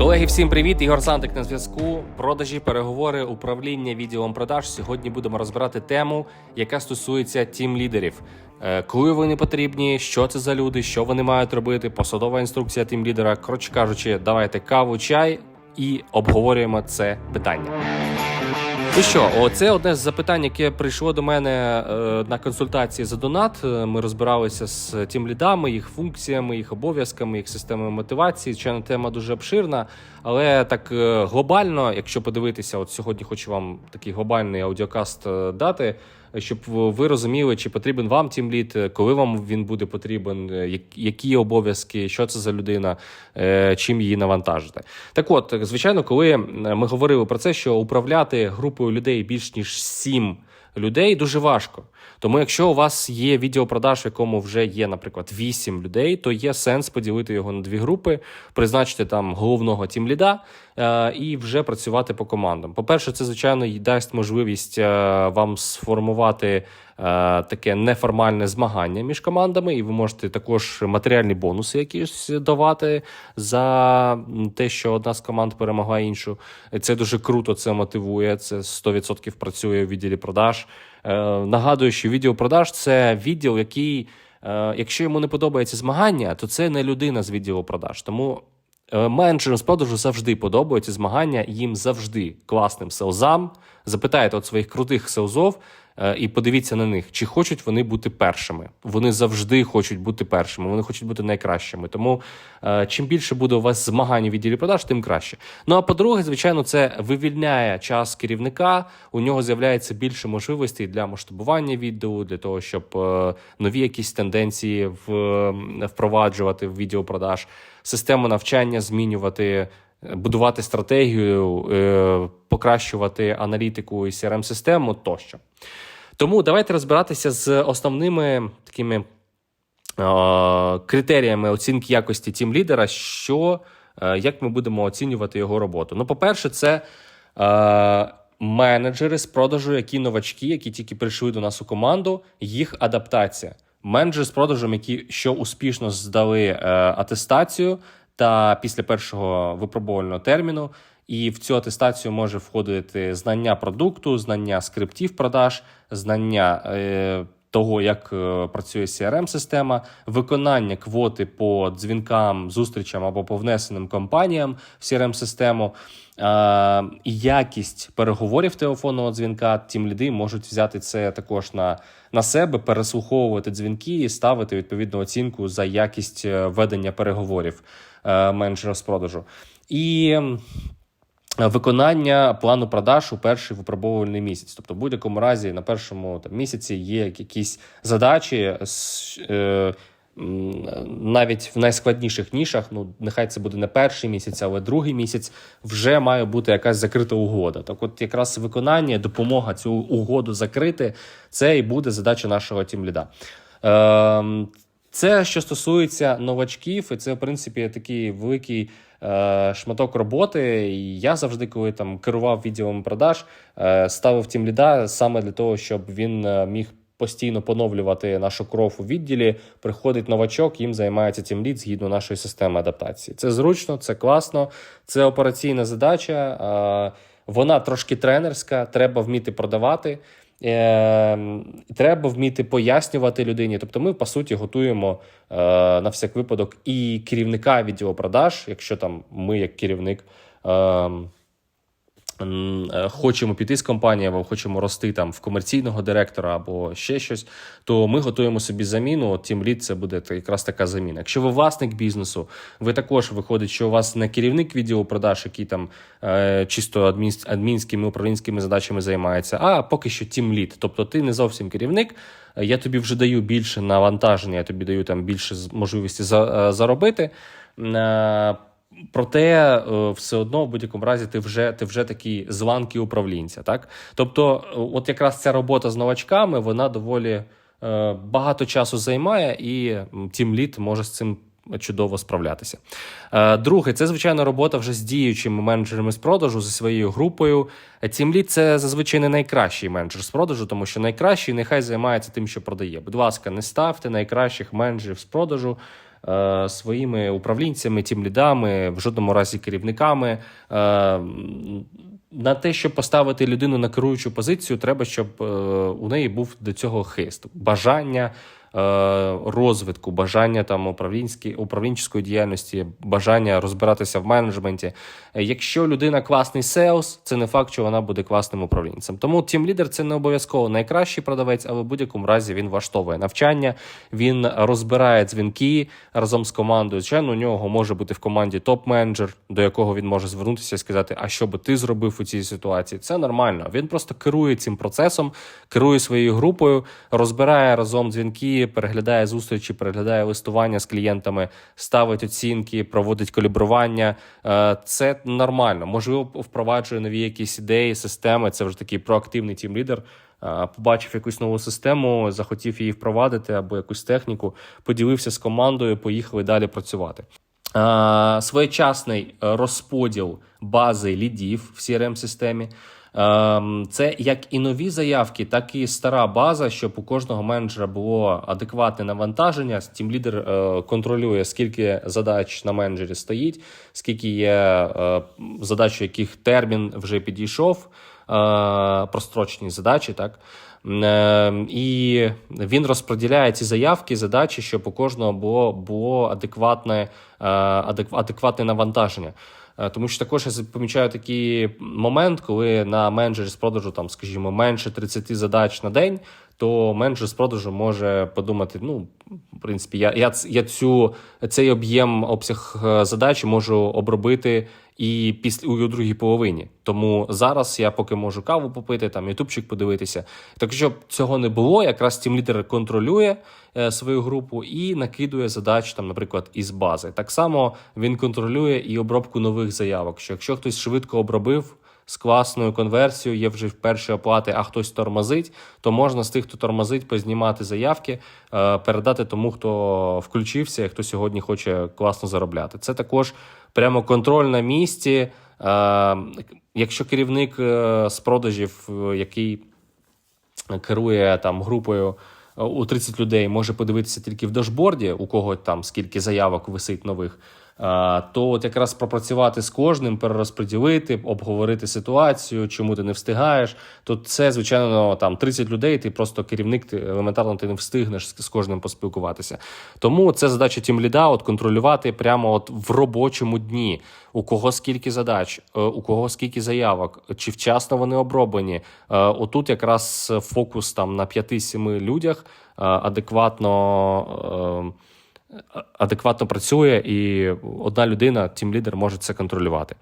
Колеги, всім привіт! Ігор Сантик на зв'язку. Продажі, переговори, управління відділом продаж. Сьогодні будемо розбирати тему, яка стосується тім лідерів. Е, Коли вони потрібні, що це за люди, що вони мають робити, посадова інструкція тім лідера. Коротше кажучи, давайте каву, чай і обговорюємо це питання. Ну що, оце одне з запитань, яке прийшло до мене е, на консультації за донат. Е, Ми розбиралися з тим лідами, їх функціями, їх обов'язками, їх системою мотивації. Звичайно, тема дуже обширна, але так е, глобально, якщо подивитися, от сьогодні хочу вам такий глобальний аудіокаст дати, щоб ви розуміли, чи потрібен вам тім лід, е, коли вам він буде потрібен, е, які обов'язки, що це за людина, е, чим її навантажити. Так от, звичайно, коли ми говорили про це, що управляти групою людей більш ніж сім людей дуже важко. Тому, якщо у вас є відеопродаж, в якому вже є, наприклад, 8 людей, то є сенс поділити його на дві групи, призначити там головного тімліда е, і вже працювати по командам. По-перше, це звичайно дасть можливість е, вам сформувати е, таке неформальне змагання між командами, і ви можете також матеріальні бонуси якісь давати за те, що одна з команд перемогла іншу. Це дуже круто, це мотивує. Це 100% працює в відділі продаж. Е, Нагадую, що відділ продаж це відділ, який, е, якщо йому не подобається змагання, то це не людина з відділу продаж. Тому е, менеджерам з продажу завжди подобаються змагання, їм завжди класним селзам. Запитайте от своїх крутих селзов і подивіться на них, чи хочуть вони бути першими. Вони завжди хочуть бути першими, вони хочуть бути найкращими. Тому е, чим більше буде у вас змагань у відділі продаж, тим краще. Ну а по-друге, звичайно, це вивільняє час керівника. У нього з'являється більше можливостей для масштабування відео, для того, щоб е, нові якісь тенденції впроваджувати в відеопродаж, систему навчання змінювати. е, Будувати стратегію, е, покращувати аналітику і crm систему тощо. Тому давайте розбиратися з основними такими е, критеріями оцінки якості тім лідера, що е, як ми будемо оцінювати його роботу. Ну, по-перше, це е, менеджери з продажу, які новачки, які тільки прийшли до нас у команду, їх адаптація. Менеджери з продажем, які що успішно здали е, атестацію та після першого випробувального терміну. І в цю атестацію може входити знання продукту, знання скриптів продаж, знання е, того, як е, працює crm система виконання квоти по дзвінкам, зустрічам або по внесеним компаніям в crm систему е, якість переговорів телефонного дзвінка. Тім ліди можуть взяти це також на, на себе, переслуховувати дзвінки і ставити відповідну оцінку за якість е, ведення переговорів е, менеджера з. І Виконання плану продаж у перший випробовувальний місяць. Тобто, в будь-якому разі на першому там, місяці є якісь задачі е, навіть в найскладніших нішах. Ну, нехай це буде не перший місяць, але другий місяць вже має бути якась закрита угода. Так, от якраз виконання, допомога цю угоду закрити, це і буде задача нашого тімліда. Ем, це що стосується новачків, і це в принципі такий великий е, шматок роботи. І я завжди, коли там керував відділом продаж, е, ставив тім ліда саме для того, щоб він е, міг. Постійно поновлювати нашу кров у відділі. Приходить новачок, їм займається тім лід згідно нашої системи адаптації. Це зручно, це класно, це операційна задача. е, Вона трошки тренерська, треба вміти продавати. Е, треба вміти пояснювати людині. Тобто, ми по суті готуємо е, на всяк випадок і керівника відділу продаж, якщо там ми, як керівник, е, м, е, хочемо піти з компанії, або хочемо рости там в комерційного директора або ще щось, то ми готуємо собі заміну. От Team Lead це буде якраз така заміна. Якщо ви власник бізнесу, ви також виходить, що у вас не керівник відділу продаж, який там е, чисто адмінськими управлінськими задачами займається, а поки що Team Lead. Тобто ти не зовсім керівник. е, Я тобі вже даю більше навантаження, я тобі даю там більше можливості е, заробити. Проте е, все одно в будь-якому разі ти вже ти вже такий званкий управлінця. Так, тобто, е, от якраз ця робота з новачками вона доволі е, багато часу займає, і тім літ може з цим чудово справлятися. Друге, це звичайно робота вже з діючими менеджерами з продажу зі своєю групою. Тімліт це зазвичай не найкращий менеджер з продажу, тому що найкращий нехай займається тим, що продає. Будь ласка, не ставте найкращих менеджерів з продажу е, своїми управлінцями, тімлідами, в жодному разі керівниками. Е, на те, щоб поставити людину на керуючу позицію, треба, щоб е, у неї був до цього хист, бажання розвитку, бажання там управлінської діяльності, бажання розбиратися в менеджменті. Е, Якщо людина класний селс, це не факт, що вона буде класним управлінцем. Тому тім лідер це не обов'язково найкращий продавець, але в будь-якому разі він влаштовує навчання, він розбирає дзвінки разом з командою. Звичайно, у нього може бути в команді топ-менеджер, до якого він може звернутися і сказати, а що би ти зробив у цій ситуації? Це нормально. Він просто керує цим процесом, керує своєю групою, розбирає разом дзвінки, переглядає зустрічі, переглядає листування з клієнтами, ставить оцінки, проводить калібрування. Е, Це нормально. Можливо, впроваджує нові якісь ідеї, системи. Це вже такий проактивний тім-лідер. Е, Побачив якусь нову систему, захотів її впровадити або якусь техніку, поділився з командою, поїхали далі працювати. Е, Своєчасний розподіл бази лідів в crm системі Ем, Це як і нові заявки, так і стара база, щоб у кожного менеджера було адекватне навантаження. Тім лідер е, контролює, скільки задач на менеджері стоїть, скільки є е, задач, яких термін вже підійшов, е, прострочені задачі, так. Е, І він розподіляє ці заявки, задачі, щоб у кожного було було адекватне, адекватне навантаження. Е, Тому що також я помічаю такий момент, коли на менеджері з продажу, там, скажімо, менше 30 задач на день, то менеджер з продажу може подумати: ну, в принципі, я, я, я цю, цей об'єм обсяг задачі задач можу обробити і після у другій половині. Тому зараз я поки можу каву попити, там ютубчик подивитися. Так щоб цього не було, якраз тім лідер контролює е, свою групу і накидує задач, там, наприклад, із бази. Так само він контролює і обробку нових заявок. Що якщо хтось швидко обробив. З класною конверсією є вже в перші оплати, а хтось тормозить, то можна з тих, хто тормозить, познімати заявки, е, передати тому, хто включився, і хто сьогодні хоче класно заробляти. Це також прямо контроль на місці. Е, Якщо керівник е, з продажів, який керує там групою у 30 людей, може подивитися тільки в дашборді, у кого там скільки заявок висить нових. Е, То от якраз пропрацювати з кожним, перерозподілити, обговорити ситуацію, чому ти не встигаєш. То це, звичайно, там 30 людей. Ти просто керівник, ти елементарно ти не встигнеш з кожним поспілкуватися. Тому це задача тім ліда, от контролювати прямо от в робочому дні, у кого скільки задач, е, у кого скільки заявок, чи вчасно вони оброблені. Е, Отут якраз фокус там на 5-7 людях адекватно. Е, Адекватно працює, і одна людина, тім лідер, може це контролювати.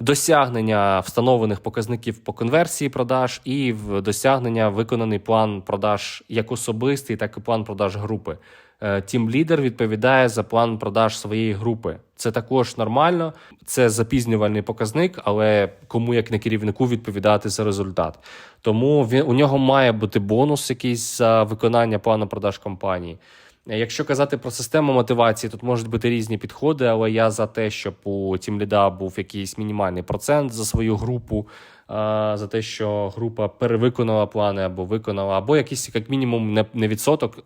Досягнення встановлених показників по конверсії продаж і в досягнення виконаний план продаж як особистий, так і план продаж групи. Тім лідер відповідає за план продаж своєї групи. Це також нормально, це запізнювальний показник, але кому як не керівнику відповідати за результат. Тому він у нього має бути бонус якийсь за виконання плану продаж компанії. Якщо казати про систему мотивації, тут можуть бути різні підходи, але я за те, щоб у тімліда був якийсь мінімальний процент за свою групу, за те, що група перевиконала плани або виконала, або якийсь як мінімум не, відсоток,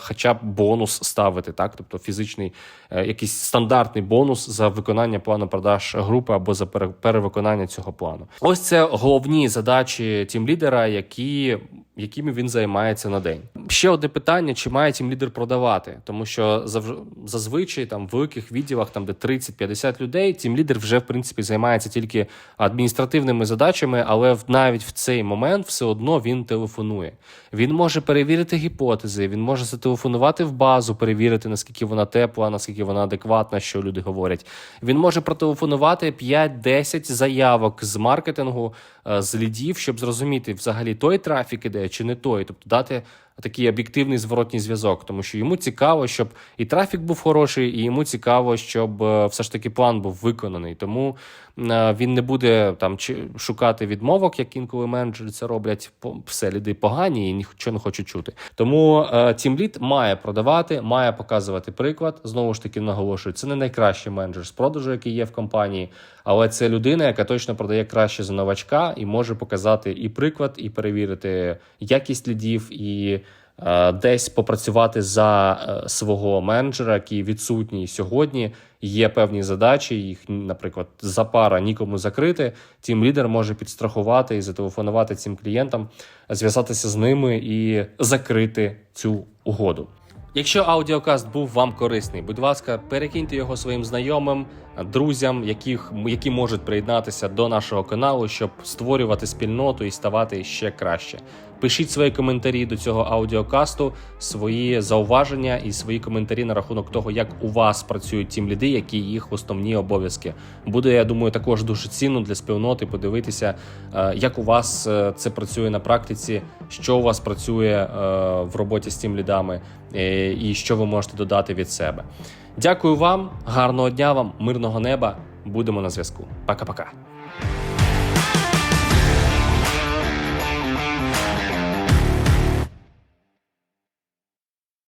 хоча б бонус ставити, так, тобто фізичний е, якийсь стандартний бонус за виконання плану продаж групи або за перевиконання цього плану. Ось це головні задачі тімлідера, які якими він займається на день. Ще одне питання: чи має тім лідер продавати? Тому що зав- зазвичай там в великих відділах, там де 30-50 людей, тім лідер вже в принципі займається тільки адміністративними задачами, але навіть в цей момент все одно він телефонує. Він може перевірити гіпотези, він може зателефонувати в базу, перевірити наскільки вона тепла, наскільки вона адекватна, що люди говорять. Він може протелефонувати 5-10 заявок з маркетингу, е, з лідів, щоб зрозуміти взагалі той трафік іде чи не той, тобто дати такий об'єктивний зворотній зв'язок, тому що йому цікаво, щоб і трафік був хороший, і йому цікаво, щоб е, все ж таки план був виконаний. Тому він не буде там шукати відмовок, як інколи менеджери це роблять. Все ліди погані і нічого не хочуть чути. Тому е, тім лід має продавати, має показувати приклад. Знову ж таки наголошую, це не найкращий менеджер з продажу, який є в компанії, але це людина, яка точно продає краще за новачка і може показати і приклад, і перевірити якість лідів, і е, десь попрацювати за е, свого менеджера, який відсутній сьогодні. Є певні задачі, їх, наприклад, за пара нікому закрити. Тім лідер може підстрахувати і зателефонувати цим клієнтам, зв'язатися з ними і закрити цю угоду. Якщо аудіокаст був вам корисний, будь ласка, перекиньте його своїм знайомим, друзям, яких, які можуть приєднатися до нашого каналу, щоб створювати спільноту і ставати ще краще. Пишіть свої коментарі до цього аудіокасту, свої зауваження і свої коментарі на рахунок того, як у вас працюють тім ліди, які їх основні обов'язки. Буде, я думаю, також дуже цінно для спільноти подивитися, е, як у вас е, це працює на практиці, що у вас працює е, в роботі з тім лідами, і що ви можете додати від себе. Дякую вам, гарного дня вам, мирного неба. Будемо на зв'язку. Пока-пока.